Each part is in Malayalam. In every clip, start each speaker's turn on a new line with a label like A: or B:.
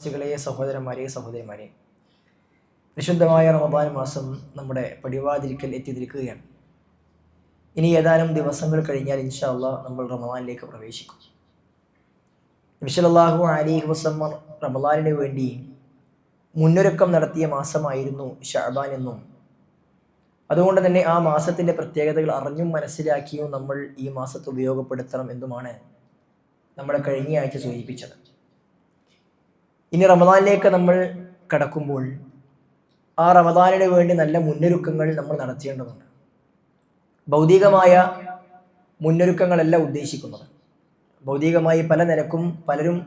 A: വിശ്വാസികളെ സഹോദരന്മാരെ സഹോദരിമാരെ വിശുദ്ധമായ റമബാൻ മാസം നമ്മുടെ പടിവാതിരിക്കൽ എത്തിയിരിക്കുകയാണ്. ഇനി ഏതാനും ദിവസങ്ങൾ കഴിഞ്ഞാൽ ഇൻഷാ നമ്മൾ റമദാനിലേക്ക് പ്രവേശിക്കും. വിശലാഹു അലിഹ് വസമ്മ റമദാനിന് വേണ്ടി മുന്നൊരുക്കം നടത്തിയ മാസമായിരുന്നു ഷാബാൻ എന്നും. അതുകൊണ്ട് തന്നെ ആ മാസത്തിന്റെ പ്രത്യേകതകൾ അറിഞ്ഞും മനസ്സിലാക്കിയും നമ്മൾ ഈ മാസത്തെ ഉപയോഗപ്പെടുത്തണം എന്നുമാണ് നമ്മളെ കഴിഞ്ഞ ആഴ്ച സൂചിപ്പിച്ചത്. ഇനി റമദാനിലേക്ക് നമ്മൾ കടക്കുമ്പോൾ ആ റമദാനിന് വേണ്ടി നല്ല മുന്നൊരുക്കങ്ങൾ നമ്മൾ നടത്തേണ്ടതുണ്ട്. ഭൗതികമായ മുന്നൊരുക്കങ്ങളല്ല ഉദ്ദേശിക്കുന്നത്. ഭൗതികമായി പല നിരക്കും പലരും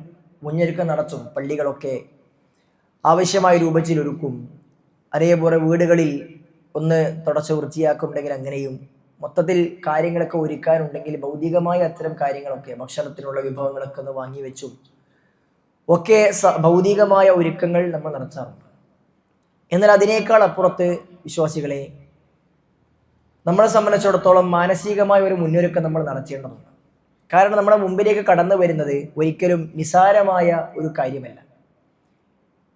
A: മുന്നൊരുക്കം നടത്തും പള്ളികളൊക്കെ ആവശ്യമായ രൂപത്തിൽ ഒരുക്കും. അതേപോലെ വീടുകളിൽ ഒന്ന് തുടച്ച് വൃത്തിയാക്കുന്നുണ്ടെങ്കിൽ അങ്ങനെയും മൊത്തത്തിൽ കാര്യങ്ങളൊക്കെ ഒരുക്കാനുണ്ടെങ്കിൽ ഭൗതികമായ അത്തരം കാര്യങ്ങളൊക്കെ ഭക്ഷണത്തിനുള്ള വിഭവങ്ങളൊക്കെ ഒന്ന് വാങ്ങി വെച്ചും ഒക്കെ ഭൗതികമായ ഒരുക്കങ്ങൾ നമ്മൾ നടത്താറുണ്ട്. എന്നാൽ അതിനേക്കാൾ അപ്പുറത്ത് വിശ്വാസികളെ നമ്മളെ സംബന്ധിച്ചിടത്തോളം മാനസികമായ ഒരു മുന്നൊരുക്കം നമ്മൾ നടത്തേണ്ടതുണ്ട്. കാരണം നമ്മുടെ മുമ്പിലേക്ക് കടന്നു വരുന്നത് ഒരിക്കലും നിസാരമായ ഒരു കാര്യമല്ല.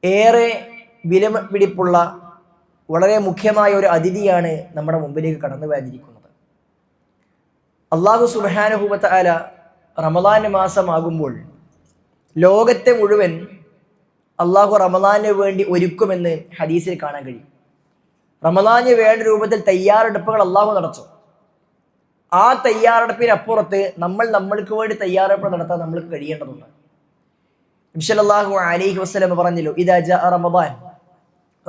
A: ഏറെ വില പിടിപ്പുള്ള വളരെ മുഖ്യമായ ഒരു അതിഥിയാണ് നമ്മുടെ മുമ്പിലേക്ക് കടന്നു വരാനിരിക്കുന്നത്. അള്ളാഹു സുബാനുഹൂബത്ത് ആല റമദാൻ മാസമാകുമ്പോൾ ലോകത്തെ മുഴുവൻ അള്ളാഹു റമദാന് വേണ്ടി ഒരുക്കുമെന്ന് ഹദീസിൽ കാണാൻ കഴിയും. റമദാന് വേണ്ട രൂപത്തിൽ തയ്യാറെടുപ്പുകൾ അള്ളാഹു നടത്തും. ആ തയ്യാറെടുപ്പിനപ്പുറത്ത് നമ്മൾ നമ്മൾക്ക് വേണ്ടി തയ്യാറെടുപ്പ് നടത്താൻ നമ്മൾക്ക് കഴിയേണ്ടതുണ്ട്. ഇൻഷല്ലാഹു അലൈഹി വസ്ലം പറഞ്ഞല്ലോ ഇതാ ജാ റമദാൻ.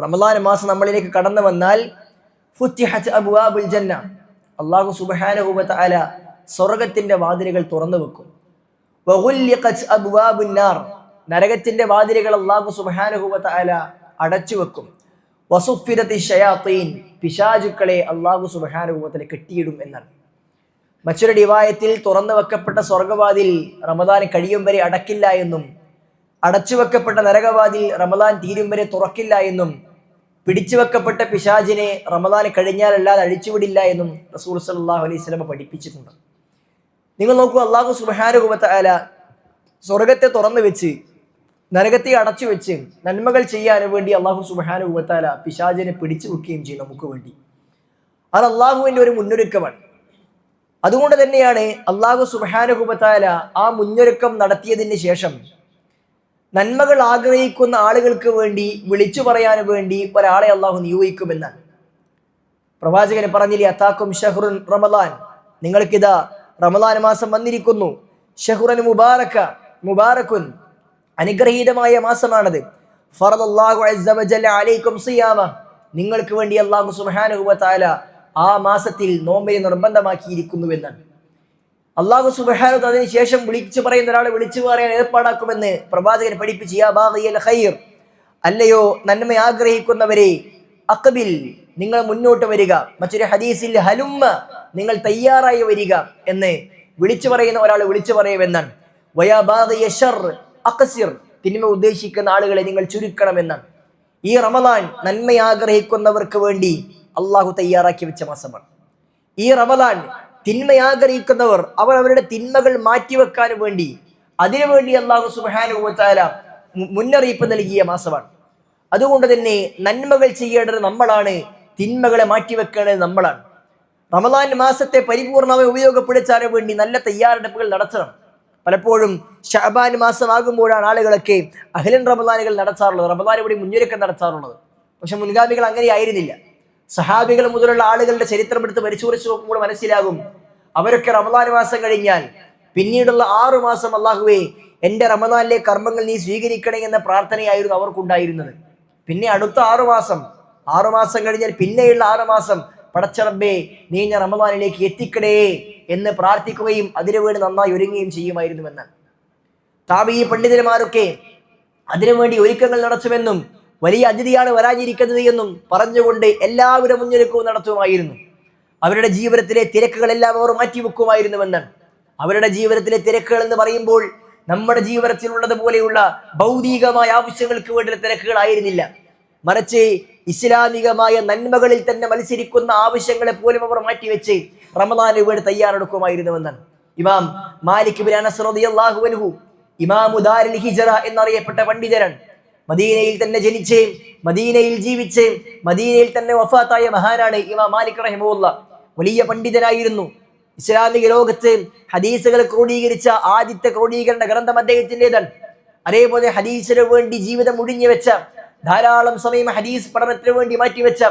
A: റമദാൻ മാസം നമ്മളിലേക്ക് കടന്നു വന്നാൽ ജന്ന. അള്ളാഹു സുബ്ഹാനഹു അല സ്വർഗത്തിന്റെ വാതിലുകൾ തുറന്നു വെക്കും. നരകത്തിന്റെ വാതിലുകൾ അള്ളാഹു സുബ്ഹാനഹു അല അടച്ചു വെക്കും പിശാചുക്കളെ അള്ളാഹു വ കെട്ടിയിടും എന്നാണ്. മറ്റൊരു ഡിവായത്തിൽ തുറന്നു വെക്കപ്പെട്ട സ്വർഗവാതിൽ റമദാൻ കഴിയും വരെ അടക്കില്ല എന്നും അടച്ചു വെക്കപ്പെട്ട നരകവാതിൽ റമദാൻ തീരും വരെ തുറക്കില്ല എന്നും പിടിച്ചു വെക്കപ്പെട്ട പിശാജിനെ റമദാൻ കഴിഞ്ഞാലല്ലാതെ അഴിച്ചുവിടില്ല എന്നും റസൂൽ സല്ലല്ലാഹു അലൈഹി സ്വലമ പഠിപ്പിച്ചിട്ടുണ്ട്. നിങ്ങൾ നോക്കൂ അള്ളാഹു സുബാനുഭവത്ത ആല സ്വർഗത്തെ തുറന്നു വെച്ച് നരകത്തെ അടച്ചു വെച്ച് നന്മകൾ ചെയ്യാൻ വേണ്ടി അള്ളാഹു സുബാനുഭവത്താല പിശാചിനെ പിടിച്ചു വെക്കുകയും ചെയ്യും നമുക്ക് വേണ്ടി. അത് അള്ളാഹുവിന്റെ ഒരു മുന്നൊരുക്കമാണ്. അതുകൊണ്ട് തന്നെയാണ് അള്ളാഹു സുബാനുഭവത്താല ആ മുന്നൊരുക്കം നടത്തിയതിന് ശേഷം നന്മകൾ ആഗ്രഹിക്കുന്ന ആളുകൾക്ക് വേണ്ടി വിളിച്ചു പറയാൻ വേണ്ടി ഒരാളെ അള്ളാഹു നിയോഗിക്കുമെന്നാണ്. പ്രവാചകന് പറഞ്ഞില്ലേ അത്താക്കും ഷഹ്റുൻ റമദാൻ. നിങ്ങൾക്കിതാ റമദാൻ മാസം വന്നിരിക്കുന്നു. ഷഹുറൻ മുബാറക്ക മുബാറക്കുൻ അനുഗ്രഹീതമായ മാസമാണത്. അലൈക്കും സിയാമ. നിങ്ങൾക്ക് വേണ്ടി അള്ളാഹു തആല ആ മാസത്തിൽ നോമ്പിനെ നിർബന്ധമാക്കിയിരിക്കുന്നുവെന്നാണ്. അള്ളാഹു സുബ്ഹാനഹു അതിന് ശേഷം വിളിച്ചു പറയുന്ന ഒരാളെ വിളിച്ചു പറയാൻ ഏർപ്പാടാക്കുമെന്ന് പ്രവാചകൻ പഠിപ്പിച്ച്. യാ ഖൈർ. അല്ലയോ നന്മ ആഗ്രഹിക്കുന്നവരെ അക്ബിൽ നിങ്ങൾ മുന്നോട്ട് വരിക. മറ്റൊരു ഹദീസിൽ ഹലുമ്മ നിങ്ങൾ തയ്യാറായി വരിക എന്ന് വിളിച്ചു പറയുന്ന ഒരാൾ വിളിച്ചു പറയുമെന്നാണ്. വയാ യഷർ അക്കസിർ തിന്മ ഉദ്ദേശിക്കുന്ന ആളുകളെ നിങ്ങൾ ചുരുക്കണമെന്നാണ്. ഈ റമദാൻ നന്മ ആഗ്രഹിക്കുന്നവർക്ക് വേണ്ടി അള്ളാഹു തയ്യാറാക്കി വെച്ച മാസമാണ്. ഈ റമദാൻ തിന്മ ആഗ്രഹിക്കുന്നവർ അവർ അവരുടെ തിന്മകൾ മാറ്റിവെക്കാൻ വേണ്ടി അതിനുവേണ്ടി അള്ളാഹു സുബാനുഭവത്താല മുന്നറിയിപ്പ് നൽകിയ മാസമാണ്. അതുകൊണ്ട് തന്നെ നന്മകൾ ചെയ്യേണ്ടത് നമ്മളാണ് തിന്മകളെ മാറ്റിവെക്കേണ്ടത് നമ്മളാണ്. റമദാൻ മാസത്തെ പരിപൂർണമായി ഉപയോഗപ്പെടുത്താൻ വേണ്ടി നല്ല തയ്യാറെടുപ്പുകൾ നടത്തണം. പലപ്പോഴും ഷാബാൻ മാസമാകുമ്പോഴാണ് ആളുകളൊക്കെ അഖിലൻ റമദാനുകൾ നടത്താറുള്ളത് റമദാൻ ഇവിടെ മുന്നൊരുക്കം നടത്താറുള്ളത്. പക്ഷെ മുൻഗാമികൾ അങ്ങനെ ആയിരുന്നില്ല. സഹാബികൾ മുതലുള്ള ആളുകളുടെ ചരിത്രം എടുത്ത് പരിശോധിച്ച് നോക്കുമ്പോൾ മനസ്സിലാകും അവരൊക്കെ റമദാൻ മാസം കഴിഞ്ഞാൽ പിന്നീടുള്ള ആറു മാസം അള്ളാഹുവേ എന്റെ റമദാനിലെ കർമ്മങ്ങൾ നീ സ്വീകരിക്കണേ എന്ന പ്രാർത്ഥനയായിരുന്നു അവർക്കുണ്ടായിരുന്നത്. പിന്നെ അടുത്ത ആറു മാസം ആറു മാസം കഴിഞ്ഞാൽ പിന്നെയുള്ള ആറു മാസം പടച്ചറബേ നീ ഞാൻ റമദാനിലേക്ക് എത്തിക്കടേ എന്ന് പ്രാർത്ഥിക്കുകയും അതിനുവേണ്ടി നന്നായി ഒരുങ്ങുകയും ചെയ്യുമായിരുന്നുവെന്ന്. താപി പണ്ഡിതന്മാരൊക്കെ അതിനുവേണ്ടി ഒരുക്കങ്ങൾ നടത്തുമെന്നും വലിയ അതിഥിയാണ് വരാനിരിക്കുന്നത് എന്നും പറഞ്ഞുകൊണ്ട് എല്ലാവരും മുന്നൊരുക്കവും നടത്തുമായിരുന്നു. അവരുടെ ജീവിതത്തിലെ തിരക്കുകളെല്ലാം അവർ മാറ്റിവെക്കുമായിരുന്നുവെന്ന്. അവരുടെ ജീവിതത്തിലെ തിരക്കുകൾ എന്ന് പറയുമ്പോൾ നമ്മുടെ ജീവിതത്തിലുള്ളത് പോലെയുള്ള ഭൗതികമായ ആവശ്യങ്ങൾക്ക് വേണ്ടിയുള്ള തിരക്കുകളായിരുന്നില്ല. മറിച്ച് ഇസ്ലാമികമായ നന്മകളിൽ തന്നെ മത്സരിക്കുന്ന ആവശ്യങ്ങളെ പോലും അവർ മാറ്റിവെച്ച് റമദാന് വേണ്ടി തയ്യാറെടുക്കുമായിരുന്നുവെന്നാണ് ഇമാം മാലിക് ബിൻ അനസ് റളിയല്ലാഹു അൻഹു ഇമാം ഹിജറ എന്നറിയപ്പെട്ട പണ്ഡിതരൻ മദീനയിൽ തന്നെ ജനിച്ച് മദീനയിൽ ജീവിച്ച് മദീനയിൽ തന്നെ വഫാത്തായ മഹാനാണ് ഇമാം മാലിക് റഹിമുല്ല വലിയ പണ്ഡിതനായിരുന്നു. ഇസ്ലാമിക ലോകത്ത് ഹദീസുകൾ ക്രോഡീകരിച്ച ആദ്യത്തെ ക്രോഡീകരണ ഗ്രന്ഥം അദ്ദേഹത്തിന്റെതാണ്. അതേപോലെ ഹദീസിന് വേണ്ടി ജീവിതം മുടിഞ്ഞു വെച്ച ധാരാളം സമയം ഹദീസ് പഠനത്തിന് വേണ്ടി മാറ്റിവെച്ച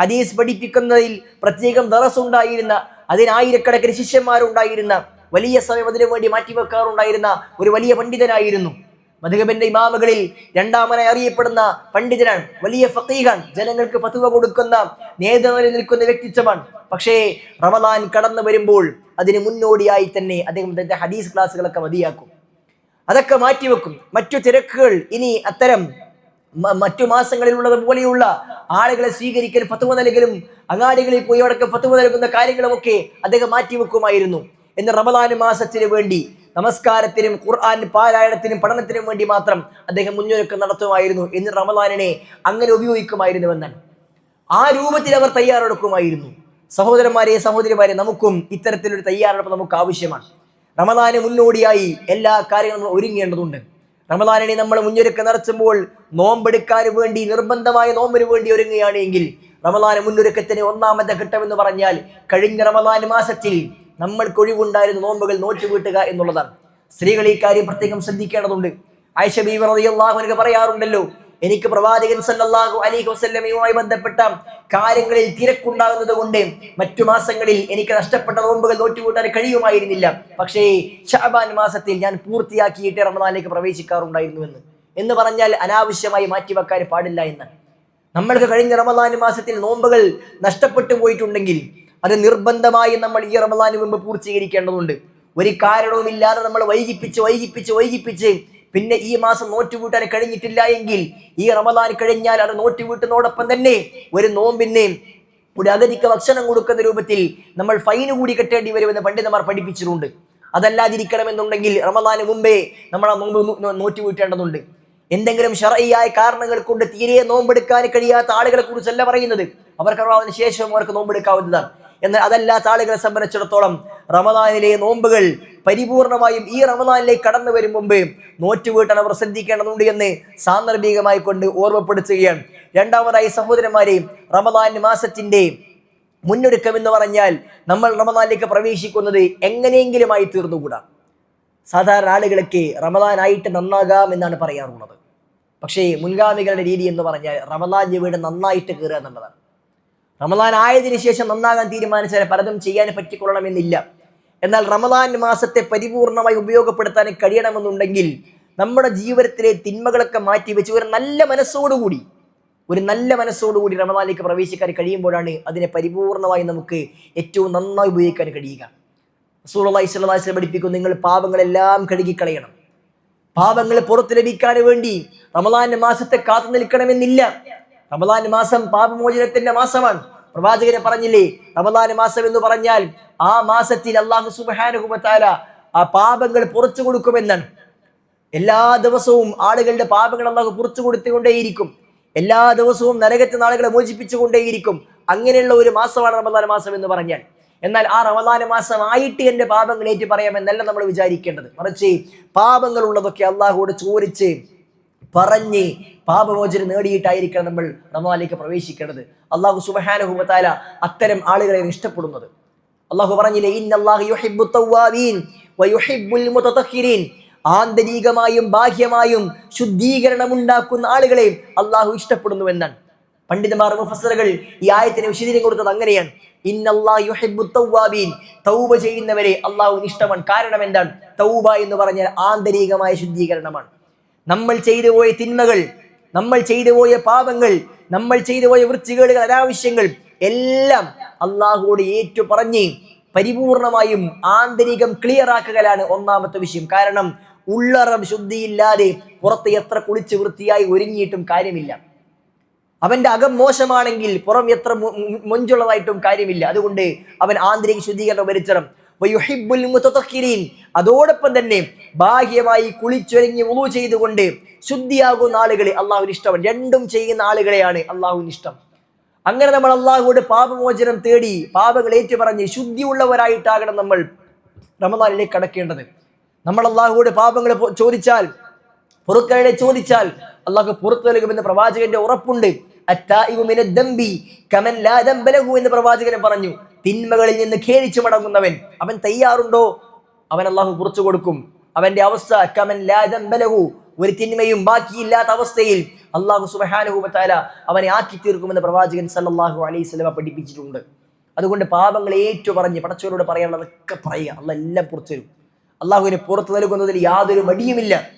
A: ഹദീസ് പഠിപ്പിക്കുന്നതിൽ പ്രത്യേകം ദറസ് ഉണ്ടായിരുന്ന അതിനായിരക്കണക്കിന് ശിഷ്യന്മാരുണ്ടായിരുന്ന വലിയ സമയം അതിനു വേണ്ടി മാറ്റിവെക്കാറുണ്ടായിരുന്ന ഒരു വലിയ പണ്ഡിതനായിരുന്നു. മധുഹബിന്റെ ഇമാമുകളിൽ രണ്ടാമനായി അറിയപ്പെടുന്ന പണ്ഡിതനാണ്. വലിയ ഫക്കീഖാൻ ജനങ്ങൾക്ക് ഫത്തുവ കൊടുക്കുന്ന നേതൃനിലയിൽ നിൽക്കുന്ന വ്യക്തിത്വമാണ്. പക്ഷേ റമദാൻ കടന്നു വരുമ്പോൾ അതിന് മുന്നോടിയായി തന്നെ അദ്ദേഹം തന്റെ ഹദീസ് ക്ലാസ്സുകളൊക്കെ മതിയാക്കും. അതൊക്കെ മാറ്റിവെക്കും. മറ്റു തിരക്കുകൾ ഇനി അത്തരം മറ്റു മാസങ്ങളിലുള്ളത് പോലെയുള്ള ആളുകളെ സ്വീകരിക്കൽ ഫത്തുവ നൽകലും അങ്ങാടികളിൽ പോയി അടക്കം ഫത്തുവ നൽകുന്ന കാര്യങ്ങളുമൊക്കെ അദ്ദേഹം മാറ്റിവെക്കുമായിരുന്നു എന്ന് റമദാൻ മാസത്തിന് വേണ്ടി നമസ്കാരത്തിനും ഖുർആൻ പാരായണത്തിനും പഠനത്തിനും വേണ്ടി മാത്രം അദ്ദേഹം മുന്നൊരുക്കം നടത്തുമായിരുന്നു എന്ന് റമദാനിനെ അങ്ങനെ ഉപയോഗിക്കുമായിരുന്നുവെന്നാണ് ആ രൂപത്തിൽ അവർ തയ്യാറെടുക്കുമായിരുന്നു. സഹോദരന്മാരെ സഹോദരിമാരെ നമുക്കും ഇത്തരത്തിലൊരു തയ്യാറെടുപ്പ് നമുക്ക് ആവശ്യമാണ്. റമദാന് മുന്നോടിയായി എല്ലാ കാര്യങ്ങളും ഒരുങ്ങേണ്ടതുണ്ട്. റമദാനിനെ നമ്മൾ മുന്നൊരുക്കം നടത്തുമ്പോൾ നോമ്പെടുക്കാൻ വേണ്ടി നിർബന്ധമായ നോമ്പിന് വേണ്ടി ഒരുങ്ങുകയാണ് എങ്കിൽ റമദാന മുന്നൊരുക്കത്തിന് ഒന്നാമത്തെ ഘട്ടം എന്ന് പറഞ്ഞാൽ കഴിഞ്ഞ റമദാൻ മാസത്തിൽ നമ്മൾക്ക് ഒഴിവുണ്ടായിരുന്ന നോമ്പുകൾ നോറ്റുവീട്ടുക എന്നുള്ളതാണ്. സ്ത്രീകൾ ഈ കാര്യം പ്രത്യേകം ശ്രദ്ധിക്കേണ്ടതുണ്ട്. ആയിഷ ബീവർ റളിയല്ലാഹു പറയാറുണ്ടല്ലോ എനിക്ക് പ്രവാചകൻ സല്ലാഹു അലൈഹി വസല്ലമയുമായി ബന്ധപ്പെട്ട കാര്യങ്ങളിൽ തിരക്കുണ്ടാകുന്നത് കൊണ്ട് മറ്റു മാസങ്ങളിൽ എനിക്ക് നഷ്ടപ്പെട്ട നോമ്പുകൾ നോറ്റുകൂട്ടാൻ കഴിയുമായിരുന്നില്ല. പക്ഷേ ഷാബാൻ മാസത്തിൽ ഞാൻ പൂർത്തിയാക്കിയിട്ട് റമദാനിലേക്ക് പ്രവേശിക്കാറുണ്ടായിരുന്നു എന്ന്. എന്ന് പറഞ്ഞാൽ അനാവശ്യമായി മാറ്റിവെക്കാൻ പാടില്ല എന്ന്. നമ്മൾക്ക് കഴിഞ്ഞ റമദാൻ മാസത്തിൽ നോമ്പുകൾ നഷ്ടപ്പെട്ടു പോയിട്ടുണ്ടെങ്കിൽ അത് നിർബന്ധമായി നമ്മൾ ഈ റമദാന് മുമ്പ് പൂർത്തീകരിക്കേണ്ടതുണ്ട്. ഒരു കാരണവുമില്ലാതെ നമ്മൾ വൈകിപ്പിച്ച് വൈകിപ്പിച്ച് വൈകിപ്പിച്ച് പിന്നെ ഈ മാസം നോറ്റുകൂട്ടാൻ കഴിഞ്ഞിട്ടില്ല എങ്കിൽ ഈ റമദാൻ കഴിഞ്ഞാൽ അത് നോറ്റുകൂട്ടുന്നതോടൊപ്പം തന്നെ ഒരു നോമ്പിന് ഒരു അഗതിക്ക് ഭക്ഷണം കൊടുക്കുന്ന രൂപത്തിൽ നമ്മൾ ഫൈന് കൂടി കെട്ടേണ്ടി വരുമെന്ന് പണ്ഡിതന്മാർ പഠിപ്പിച്ചിട്ടുണ്ട്. അതല്ലാതിരിക്കണമെന്നുണ്ടെങ്കിൽ റമദാന് മുമ്പേ നമ്മൾ ആ നോമ്പ് നോറ്റ് വീട്ടേണ്ടതുണ്ട് എന്തെങ്കിലും ഷറയ്യായ കാരണങ്ങൾ കൊണ്ട് തീരെ നോമ്പെടുക്കാൻ കഴിയാത്ത ആളുകളെ കുറിച്ചല്ല പറയുന്നത്. അവർക്ക് അതിന് ശേഷം അവർക്ക് നോമ്പെടുക്കാവുന്നതാണ്. എന്നാൽ അതല്ലാത്ത ആളുകളെ സംബന്ധിച്ചിടത്തോളം റമദാനിലെ നോമ്പുകൾ പരിപൂർണമായും ഈ റമദാനിലേക്ക് കടന്നു വരും മുമ്പ് അവർ ശ്രദ്ധിക്കേണ്ടതുണ്ട് എന്ന് സാന്ദർഭികമായി കൊണ്ട് ഓർമ്മപ്പെടുത്തുകയാണ്. രണ്ടാമതായി സഹോദരന്മാരെ റമദാൻ മാസത്തിന്റെ മുന്നൊരുക്കം എന്ന് പറഞ്ഞാൽ നമ്മൾ റമദാനിലേക്ക് പ്രവേശിക്കുന്നത് എങ്ങനെയെങ്കിലുമായി തീർന്നുകൂടാ. സാധാരണ ആളുകളൊക്കെ റമദാനായിട്ട് നന്നാകാം എന്നാണ് പറയാറുള്ളത്. പക്ഷേ മുൻഗാമികളുടെ രീതി എന്ന് പറഞ്ഞാൽ റമദാൻ വീട് നന്നായിട്ട് കയറുക എന്നുള്ളതാണ്. റമദാൻ ആയതിനു ശേഷം നന്നാകാൻ തീരുമാനിച്ചാൽ പലതും ചെയ്യാൻ പറ്റിക്കൊള്ളണമെന്നില്ല. എന്നാൽ റമദാൻ മാസത്തെ പരിപൂർണമായി ഉപയോഗപ്പെടുത്താൻ കഴിയണമെന്നുണ്ടെങ്കിൽ നമ്മുടെ ജീവിതത്തിലെ തിന്മകളൊക്കെ മാറ്റി വെച്ച് ഒരു നല്ല മനസ്സോടുകൂടി ഒരു നല്ല മനസ്സോടുകൂടി റമദാനിലേക്ക് പ്രവേശിക്കാൻ കഴിയുമ്പോഴാണ് അതിനെ പരിപൂർണമായി നമുക്ക് ഏറ്റവും നന്നായി ഉപയോഗിക്കാൻ കഴിയുക. അലൈഹി വസല്ലം പഠിപ്പിക്കും നിങ്ങൾ പാപങ്ങളെല്ലാം കഴുകിക്കളയണം. പാപങ്ങൾ പുറത്തു ലഭിക്കാൻ വേണ്ടി റമദാൻ മാസത്തെ കാത്തു നിൽക്കണമെന്നില്ല. റമദാൻ മാസം പാപമോചനത്തിന്റെ മാസമാണ്. പ്രവാചകനെ പറഞ്ഞില്ലേ റമദാൻ മാസം എന്ന് പറഞ്ഞാൽ ആ മാസത്തിൽ അള്ളാഹു തആല ആ പാപങ്ങൾ പുറത്തു കൊടുക്കുമെന്നാണ്. എല്ലാ ദിവസവും ആളുകളുടെ പാപങ്ങൾ അള്ളാഹു പുറത്തു കൊടുത്തുകൊണ്ടേയിരിക്കും. എല്ലാ ദിവസവും നരകത്തെ നാളുകളെ മോചിപ്പിച്ചുകൊണ്ടേയിരിക്കും. അങ്ങനെയുള്ള ഒരു മാസമാണ് റമദാൻ മാസം എന്ന് പറഞ്ഞാൽ. എന്നാൽ ആ റമദാന മാസം ആയിട്ട് എന്റെ പാപങ്ങൾ ഏറ്റു പറയാമെന്നല്ല നമ്മൾ വിചാരിക്കേണ്ടത്. മറിച്ച് പാപങ്ങൾ ഉള്ളതൊക്കെ അള്ളാഹുവോട് ചോദിച്ച് പറഞ്ഞ് പാപമോചനം നേടിയിട്ടായിരിക്കണം നമ്മൾ റമദാനിലേക്ക് പ്രവേശിക്കേണ്ടത്. അള്ളാഹു സുബഹാനുഹുമത്താല അത്തരം ആളുകളെ ഇഷ്ടപ്പെടുന്നത്. അള്ളാഹു പറഞ്ഞില്ലേ ആന്തരികമായും ബാഹ്യമായും ശുദ്ധീകരണം ഉണ്ടാക്കുന്ന ആളുകളെ അള്ളാഹു ഇഷ്ടപ്പെടുന്നുവെന്നാണ് പണ്ഡിതന്മാർ മുഫസറുകൾ ഈ ആയത്തിന് വിശദീകരണം കൊടുത്തത് അങ്ങനെയാണ്. തൗബ ചെയ്യുന്നവരെ അള്ളാഹുവിന് ഇഷ്ടമാണ്. കാരണം എന്താണ്? തൗബ എന്ന് പറഞ്ഞാൽ ആന്തരികമായ ശുദ്ധീകരണമാണ്. നമ്മൾ ചെയ്തു പോയ തിന്മകൾ നമ്മൾ ചെയ്തു പോയ പാപങ്ങൾ നമ്മൾ ചെയ്തു പോയ വൃത്തികേടുകൾ അനാവശ്യങ്ങൾ എല്ലാം അള്ളാഹുവോട് ഏറ്റു പറഞ്ഞ് പരിപൂർണമായും ആന്തരികം ക്ലിയർ ആക്കുകയാണ് ഒന്നാമത്തെ വിഷയം. കാരണം ഉള്ളറം ശുദ്ധിയില്ലാതെ പുറത്ത് എത്ര കുളിച്ച് വൃത്തിയായി ഒരുങ്ങിയിട്ടും കാര്യമില്ല. അവന്റെ അകം മോശമാണെങ്കിൽ പുറം എത്ര മൊഞ്ചുള്ളതായിട്ടും കാര്യമില്ല. അതുകൊണ്ട് അവൻ ആന്തരിക ശുദ്ധീകരണം മുതതഖിരീൻ. അതോടൊപ്പം തന്നെ ബാഹ്യമായി കുളിച്ചൊരുങ്ങി ഉളു ചെയ്തുകൊണ്ട് ശുദ്ധിയാകുന്ന ആളുകളെ അള്ളാഹുവിന് ഇഷ്ടമാണ് രണ്ടും ചെയ്യുന്ന ആളുകളെയാണ് അള്ളാഹുവിന് ഇഷ്ടം. അങ്ങനെ നമ്മൾ അള്ളാഹുവോട് പാപമോചനം തേടി പാപങ്ങൾ ഏറ്റുപറഞ്ഞ് ശുദ്ധിയുള്ളവരായിട്ടാകണം നമ്മൾ റമദാനിലേക്ക് കടക്കേണ്ടത്. നമ്മൾ അള്ളാഹുവോട് പാപങ്ങൾ ചോദിച്ചാൽ പുറത്തുകളെ ചോദിച്ചാൽ അള്ളാഹു പുറത്തു നൽകുമെന്ന് പ്രവാചകന്റെ ഉറപ്പുണ്ട്. എന്ന് പ്രവാചകൻ പറഞ്ഞു. തിന്മകളിൽ നിന്ന് ഖേദിച്ചു മടങ്ങുന്നവൻ. അവൻ തയ്യാറുണ്ടോ? അവൻ അള്ളാഹു കുറച്ചു കൊടുക്കും. അവന്റെ അവസ്ഥ കമൻ ലാ ദംബ ലഹു ഒരു തിന്മയും ബാക്കിയില്ലാത്ത അവസ്ഥയിൽ അള്ളാഹു സുബഹാനുഭൂപത്താല അവനെ ആക്കി തീർക്കുമെന്ന് പ്രവാചകൻ സല്ലാഹു അലൈഹി സ്വലമ പഠിപ്പിച്ചിട്ടുണ്ട്. അതുകൊണ്ട് പാപങ്ങൾ ഏറ്റു പറഞ്ഞ് പടച്ചവരോട് പറയാനുള്ളതൊക്കെ പറയുക. അല്ല എല്ലാം പുറത്തു തരും. അള്ളാഹുവിനെ പുറത്തു നൽകുന്നതിൽ യാതൊരു മടിയുമില്ല.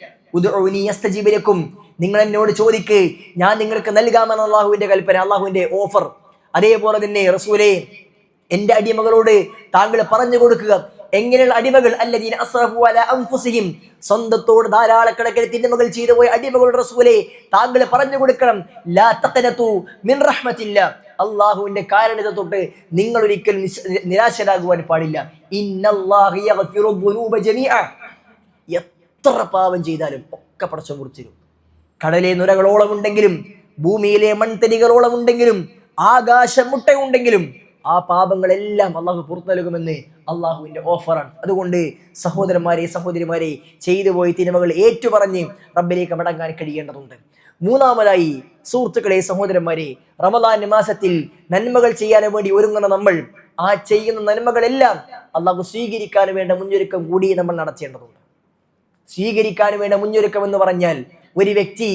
A: ജീവനക്കും നിങ്ങൾ എന്നോട് ചോദിക്ക് ഞാൻ നിങ്ങൾക്ക് നൽകാമെന്ന് അള്ളാഹുവിന്റെ കൽപ്പന അള്ളാഹുവിന്റെ ഓഫർ. അതേപോലെ തന്നെ റസൂലെ എന്റെ അടിമകളോട് താങ്കൾ പറഞ്ഞു കൊടുക്കുക. എങ്ങനെയുള്ള അടിമകൾ? അല്ലദീന അസ്റഫു അല അൻഫുസിഹിം. സ്വന്തത്തോട് ധാരാളക്കണക്കിന് തിന്മകൾ ചെയ്തു പോയ അടിമകളുടെ റസൂലെ താങ്കൾ പറഞ്ഞു കൊടുക്കണം. ലാ തഖനതു മിൻ റഹ്മത്തില്ല. അള്ളാഹുവിന്റെ കാരണത തൊട്ട് നിങ്ങൾ ഒരിക്കലും നിരാശരാകുവാൻ പാടില്ല. എത്ര പാപം ചെയ്താലും ഒക്കെ പടച്ചു മുറിച്ചിരും കടലെ നുരകളോളം ഉണ്ടെങ്കിലും ഭൂമിയിലെ മൺതരികളോളം ഉണ്ടെങ്കിലും ആകാശം മുട്ടയുണ്ടെങ്കിലും ആ പാപങ്ങളെല്ലാം അള്ളാഹു പുറത്തു നൽകുമെന്ന് അള്ളാഹുവിന്റെ ഓഫറാണ്. അതുകൊണ്ട് സഹോദരന്മാരെ സഹോദരിമാരെ ചെയ്തു പോയി തിന്മകൾ ഏറ്റുപറഞ്ഞ് റബ്ബിലേക്ക് മടങ്ങാൻ കഴിയേണ്ടതുണ്ട്. മൂന്നാമതായി സുഹൃത്തുക്കളെ സഹോദരന്മാരെ റമദാൻ മാസത്തിൽ നന്മകൾ ചെയ്യാൻ വേണ്ടി ഒരുങ്ങുന്ന നമ്മൾ ആ ചെയ്യുന്ന നന്മകളെല്ലാം അള്ളാഹു സ്വീകരിക്കാൻ വേണ്ട മുന്നൊരുക്കം കൂടി നമ്മൾ നടത്തേണ്ടതുണ്ട്. സ്വീകരിക്കാൻ വേണ്ട മുന്നൊരുക്കം എന്ന് പറഞ്ഞാൽ ഒരു വ്യക്തി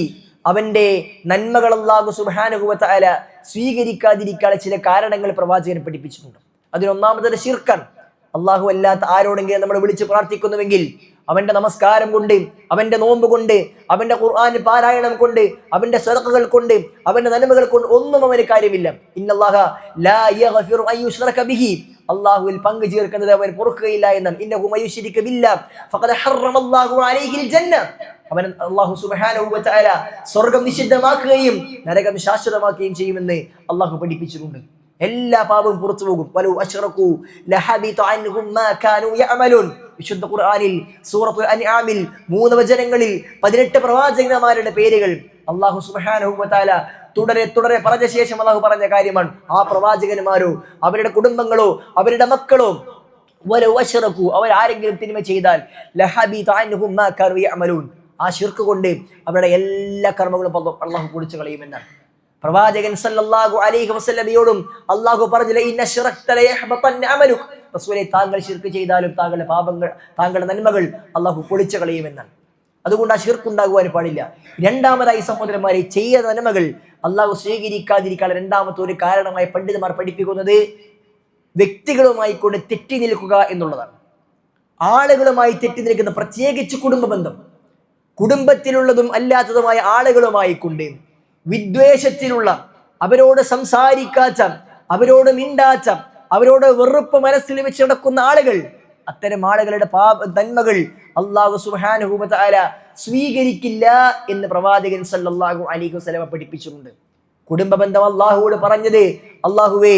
A: അവന്റെ നന്മകൾ സുബാനുഭവത്തായ സ്വീകരിക്കാതിരിക്കാതെ ചില കാരണങ്ങൾ പ്രവാചകൻ പഠിപ്പിച്ചിട്ടുണ്ട്. അതിനൊന്നാമത് ഷിർക്കൻ അള്ളാഹു അല്ലാത്ത ആരോടെങ്കിലും നമ്മൾ വിളിച്ച് പ്രാർത്ഥിക്കുന്നുവെങ്കിൽ അവന്റെ നമസ്കാരം കൊണ്ട് അവന്റെ നോമ്പ് കൊണ്ട് അവന്റെ ഖുർആൻ പാരായണം കൊണ്ട് അവന്റെ സ്വതക്കുകൾ കൊണ്ട് അവന്റെ നന്മകൾ കൊണ്ട് ഒന്നും അവന് കാര്യമില്ല. അള്ളാഹുവിൽ പങ്കു ചേർക്കുന്നത് അവൻ പൊറുക്കുകയില്ല എന്നാണ്. ഇന്നഹു മയുശ്രിക അവൻ അള്ളാഹു സുബ്ഹാനഹു സ്വർഗം നിഷിദ്ധമാക്കുകയും നരകം ശാശ്വതമാക്കുകയും ചെയ്യുമെന്ന് അള്ളാഹു പഠിപ്പിച്ചിട്ടുണ്ട്. എല്ലാ പാപവും പുറത്തു പോകും. മാ വിശുദ്ധ ഖുർആനിൽ സൂറത്തുൽ അൻആമിൽ മൂന്ന് വചനങ്ങളിൽ പതിനെട്ട് പ്രവാചകന്മാരുടെ പേരുകൾ അള്ളാഹു സുബ്ഹാനഹു വതആല തുടരെ തുടരെ പറഞ്ഞ ശേഷം അള്ളാഹു പറഞ്ഞ കാര്യമാണ്. ആ പ്രവാചകന്മാരോ അവരുടെ കുടുംബങ്ങളോ അവരുടെ മക്കളോ വലു അശ്റകു അവർ ആരെങ്കിലും തിന്മ ചെയ്താൽ മാ ആ ശിർക്ക് കൊണ്ട് അവരുടെ എല്ലാ കർമ്മങ്ങളും അള്ളാഹു കുടിച്ചു കളയുമെന്നാണ് പ്രവാചകൻ സല്ലല്ലാഹു അലൈഹി വസല്ലമയോടും അള്ളാഹു പറഞ്ഞില്ല ഇന്ന റസൂലേ താങ്കൾ ശിർക്ക് ചെയ്താലും താങ്കളുടെ പാപങ്ങൾ താങ്കളുടെ നന്മകൾ അള്ളാഹു പൊളിച്ചു കളയുമെന്നാണ് അതുകൊണ്ട് ആ ശിർക്ക് ഉണ്ടാകുവാൻ പാടില്ല. രണ്ടാമതായി സഹോദരന്മാരെ ചെയ്ത നന്മകൾ അള്ളാഹു സ്വീകരിക്കാതിരിക്കാൻ രണ്ടാമത്തെ ഒരു കാരണമായി പണ്ഡിതന്മാർ പഠിപ്പിക്കുന്നത് വ്യക്തികളുമായി കൊണ്ട് തെറ്റി നിൽക്കുക എന്നുള്ളതാണ്. ആളുകളുമായി തെറ്റി നിൽക്കുന്ന പ്രത്യേകിച്ച് കുടുംബ ബന്ധം കുടുംബത്തിലുള്ളതും അല്ലാത്തതുമായ ആളുകളുമായി കൊണ്ട് വിദ്വേഷത്തിലുള്ള അവരോട് സംസാരിക്കാത്ത അവരോട് മിണ്ടാച്ച അവരോട് വെറുപ്പ് മനസ്സിൽ വെച്ച് നടക്കുന്ന ആളുകൾ അത്തരം ആളുകളുടെ പാപ നന്മകൾ അള്ളാഹു സുബാനുഭൂമത്താല സ്വീകരിക്കില്ല എന്ന് പ്രവാചകൻ സല്ലാഹു അലൈഹി വസല്ലമ പഠിപ്പിച്ചിട്ടുണ്ട്. കുടുംബ ബന്ധം അള്ളാഹുവോട് പറഞ്ഞത് അള്ളാഹുവേ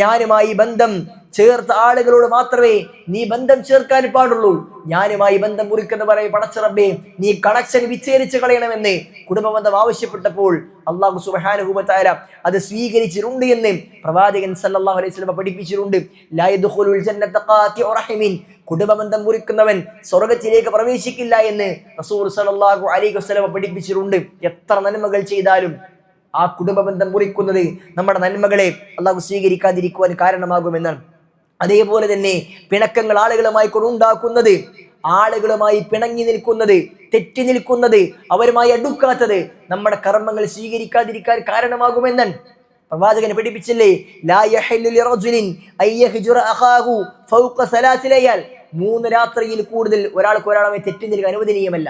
A: ഞാനുമായി ബന്ധം ചേർത്ത ആളുകളോട് മാത്രമേ നീ ബന്ധം ചേർക്കാൻ പാടുള്ളൂ. ഞാനുമായി ബന്ധം മുറിക്കുന്ന പറയും പടച്ചറബേ നീ കണക്ഷൻ വിച്ഛേദിച്ച് കളയണമെന്ന് കുടുംബബന്ധം ആവശ്യപ്പെട്ടപ്പോൾ അള്ളാഹു സുബഹാനുഭൂമത്തായ അത് സ്വീകരിച്ചിട്ടുണ്ട് എന്ന് പ്രവാചകൻ സല്ലല്ലാഹു അലൈഹി സ്വലമ പഠിപ്പിച്ചിട്ടുണ്ട്. കുടുംബബന്ധം മുറിക്കുന്നവൻ സ്വർഗത്തിലേക്ക് പ്രവേശിക്കില്ല എന്ന് റസൂർ സല്ലല്ലാഹു അലൈഹി വസല്ലം പഠിപ്പിച്ചിട്ടുണ്ട്. എത്ര നന്മകൾ ചെയ്താലും ആ കുടുംബബന്ധം മുറിക്കുന്നത് നമ്മുടെ നന്മകളെ അള്ളാഹു സ്വീകരിക്കാതിരിക്കുവാൻ കാരണമാകുമെന്നാണ്. അതേപോലെ തന്നെ പിണക്കങ്ങൾ ആളുകളുമായി കൊണ്ടുണ്ടാക്കുന്നത് ആളുകളുമായി പിണങ്ങി നിൽക്കുന്നത് തെറ്റി നിൽക്കുന്നത് അവരുമായി അടുക്കാത്തത് നമ്മുടെ കർമ്മങ്ങൾ സ്വീകരിക്കാതിരിക്കാൻ കാരണമാകുമെന്നാണ്. പ്രവാചകനെ പഠിപ്പിച്ചില്ലേ മൂന്ന് രാത്രിയിൽ കൂടുതൽ ഒരാൾക്ക് ഒരാളുമായി തെറ്റി നിൽക്കാൻ അനുവദനീയമല്ല.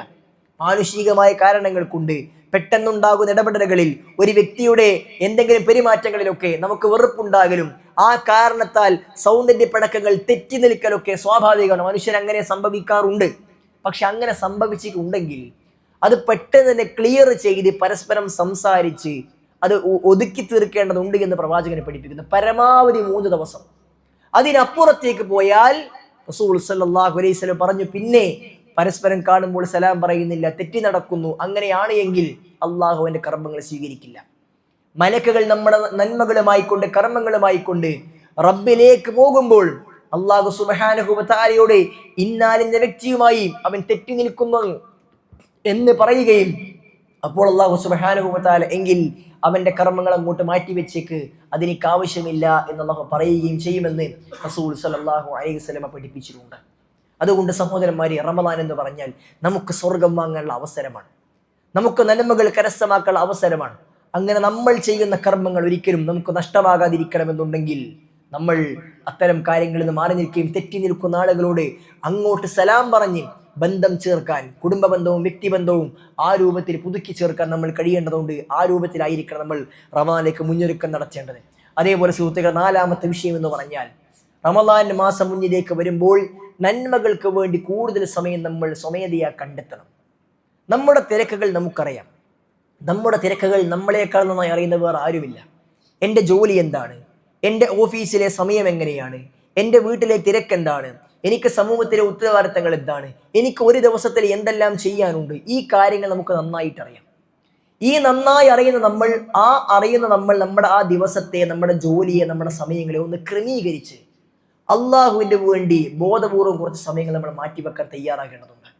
A: മാനുഷികമായ കാരണങ്ങൾ കൊണ്ട് പെട്ടെന്നുണ്ടാകുന്ന ഇടപെടലുകളിൽ ഒരു വ്യക്തിയുടെ എന്തെങ്കിലും പെരുമാറ്റങ്ങളിലൊക്കെ നമുക്ക് വെറുപ്പുണ്ടാകലും ആ കാരണത്താൽ സൗന്ദര്യപ്പടക്കങ്ങൾ തെറ്റി നിൽക്കലൊക്കെ സ്വാഭാവികമാണ്. മനുഷ്യൻ അങ്ങനെ സംഭവിക്കാറുണ്ട്. പക്ഷെ അങ്ങനെ സംഭവിച്ചിട്ടുണ്ടെങ്കിൽ അത് പെട്ടെന്ന് തന്നെ ക്ലിയർ ചെയ്ത് പരസ്പരം സംസാരിച്ച് അത് ഒതുക്കി തീർക്കേണ്ടതുണ്ട് എന്ന് പ്രവാചകനെ പഠിപ്പിക്കുന്നു. പരമാവധി മൂന്ന് ദിവസം. അതിനപ്പുറത്തേക്ക് പോയാൽ റസൂൽ അലൈഹി വസല്ലം പറഞ്ഞു പിന്നെ പരസ്പരം കാണുമ്പോൾ സലാം പറയുന്നില്ല തെറ്റി നടക്കുന്നു അങ്ങനെയാണ് എങ്കിൽ അള്ളാഹു അവന്റെ കർമ്മങ്ങൾ സ്വീകരിക്കില്ല. മലക്കുകൾ നമ്മുടെ നന്മകളുമായി കൊണ്ട് കർമ്മങ്ങളുമായി കൊണ്ട് റബ്ബിലേക്ക് പോകുമ്പോൾ അള്ളാഹു സുബഹാനുഭവത്താരയോട് ഇന്നാലിന്റെ വ്യക്തിയുമായി അവൻ തെറ്റി നിൽക്കുന്നു എന്ന് പറയുകയും അപ്പോൾ അള്ളാഹു സുബാനുഭവത്താല എങ്കിൽ അവന്റെ കർമ്മങ്ങൾ അങ്ങോട്ട് മാറ്റി വെച്ചേക്ക് അതിനിക്ക് ആവശ്യമില്ല എന്ന് പറയുകയും ചെയ്യുമെന്ന് റസൂൽ സലാഹു അലൈഹി സ്വലമ പഠിപ്പിച്ചിട്ടുണ്ട്. അതുകൊണ്ട് സഹോദരന്മാരെ റമദാൻ എന്ന് പറഞ്ഞാൽ നമുക്ക് സ്വർഗം വാങ്ങാനുള്ള അവസരമാണ്. നമുക്ക് നന്മകൾ കരസ്ഥമാക്കാനുള്ള അവസരമാണ്. അങ്ങനെ നമ്മൾ ചെയ്യുന്ന കർമ്മങ്ങൾ ഒരിക്കലും നമുക്ക് നഷ്ടമാകാതിരിക്കണമെന്നുണ്ടെങ്കിൽ നമ്മൾ അത്തരം കാര്യങ്ങളിൽ നിന്ന് മാറി നിൽക്കുകയും തെറ്റി നിൽക്കുന്ന ആളുകളോട് അങ്ങോട്ട് സലാം പറഞ്ഞ് ബന്ധം ചേർക്കാൻ കുടുംബ ബന്ധവും വ്യക്തിബന്ധവും ആ രൂപത്തിൽ പുതുക്കി ചേർക്കാൻ നമ്മൾ കഴിയേണ്ടതുണ്ട്. ആ രൂപത്തിലായിരിക്കണം നമ്മൾ റമദാനിലേക്ക് മുന്നൊരുക്കം നടത്തേണ്ടത്. അതേപോലെ സുഹൃത്തുക്കൾ നാലാമത്തെ വിഷയം എന്ന് പറഞ്ഞാൽ റമദാൻ മാസം മുന്നിലേക്ക് വരുമ്പോൾ നന്മകൾക്ക് വേണ്ടി കൂടുതൽ സമയം നമ്മൾ സ്വമേധയാ കണ്ടെത്തണം. നമ്മുടെ തിരക്കുകൾ നമുക്കറിയാം. നമ്മുടെ തിരക്കുകൾ നമ്മളെക്കാൾ നന്നായി അറിയുന്ന വേറെ ആരുമില്ല. എന്റെ ജോലി എന്താണ്? എന്റെ ഓഫീസിലെ സമയം എങ്ങനെയാണ്? എന്റെ വീട്ടിലെ തിരക്ക് എന്താണ്? എനിക്ക് സമൂഹത്തിലെ ഉത്തരവാദിത്തങ്ങൾ എന്താണ്? എനിക്ക് ഒരു ദിവസത്തിൽ എന്തെല്ലാം ചെയ്യാനുണ്ട്? ഈ കാര്യങ്ങൾ നമുക്ക് നന്നായിട്ട് അറിയാം. ഈ നന്നായി അറിയുന്ന നമ്മൾ ആ അറിയുന്ന നമ്മൾ നമ്മുടെ ആ ദിവസത്തെ നമ്മുടെ ജോലിയെ നമ്മുടെ സമയങ്ങളെ ഒന്ന് ക്രമീകരിച്ച് അള്ളാഹുവിന്റെ വേണ്ടി ബോധപൂർവം കുറച്ച് സമയങ്ങൾ നമ്മൾ മാറ്റിവെക്കാൻ തയ്യാറാകേണ്ടതുണ്ട്.